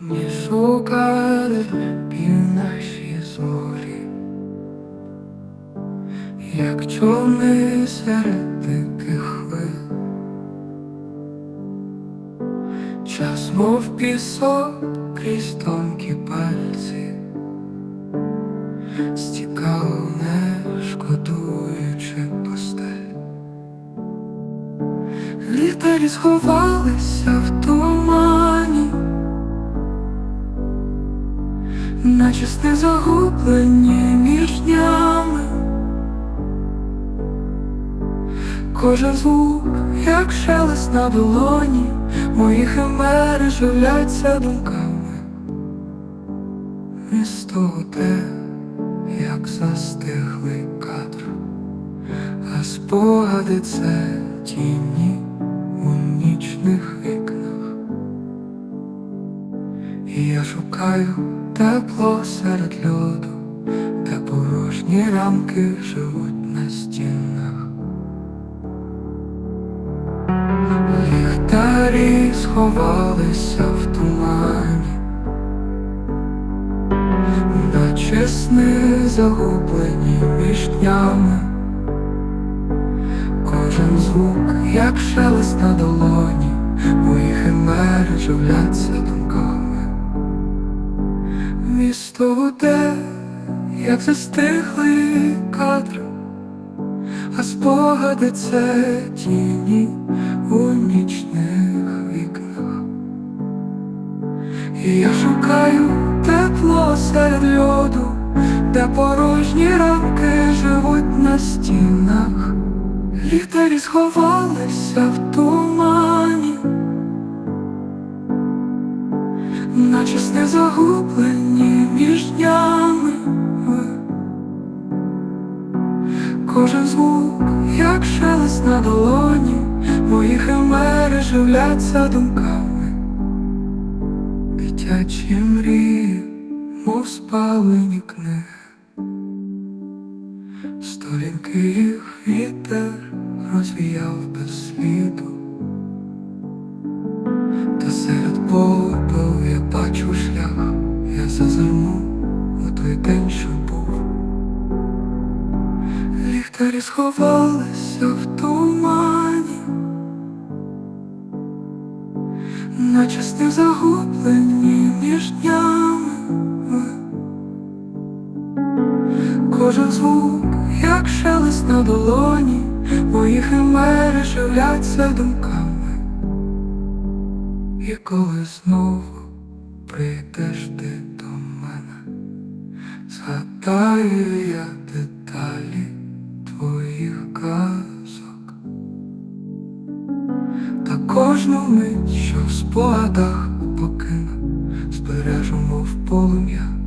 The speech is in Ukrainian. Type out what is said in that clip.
Не шукали півночі зорі, як човни серед диких хвиль. Час, мов пісок крізь тонкі пальці, стікав, не шкодуючи постель. Літарі сховалися в тумані, наче сни загублені між днями. Кожен звук, як шелест на долоні, мої химери живляться думками. Місто те, як застиглий кадр, а спогади це тіні у нічних вікнах. І я шукаю тепло серед льоду, де порожні рамки живуть на стінах. Ліхтарі сховалися в тумані, наче сни загублені між днями. Кожен звук, як шелест на долоні, мої химери живляться думками. Місто гуде, як застиглий кадр, а спогади це тіні у нічних вікнах. І я шукаю тепло серед льоду, де порожні рамки живуть на стінах. Ліхтарі сховалися в тумані, наче сни загублені Кожен звук, як шелест на долоні, мої химери живляться думками. Дитячі мрії, мов спалені книги, сторінки їх вітер розвіяв без сліду, та серед попелу я бачу шлях, я зазирну Ліхтарі сховалися в тумані, наче сни загублені між днями. Кожен звук, як шелест на долоні, мої химери живляться думками. І коли знову прийдеш ти до мене, згадаю я кожну мить, що в спогадах покину, збережемо в полум'я.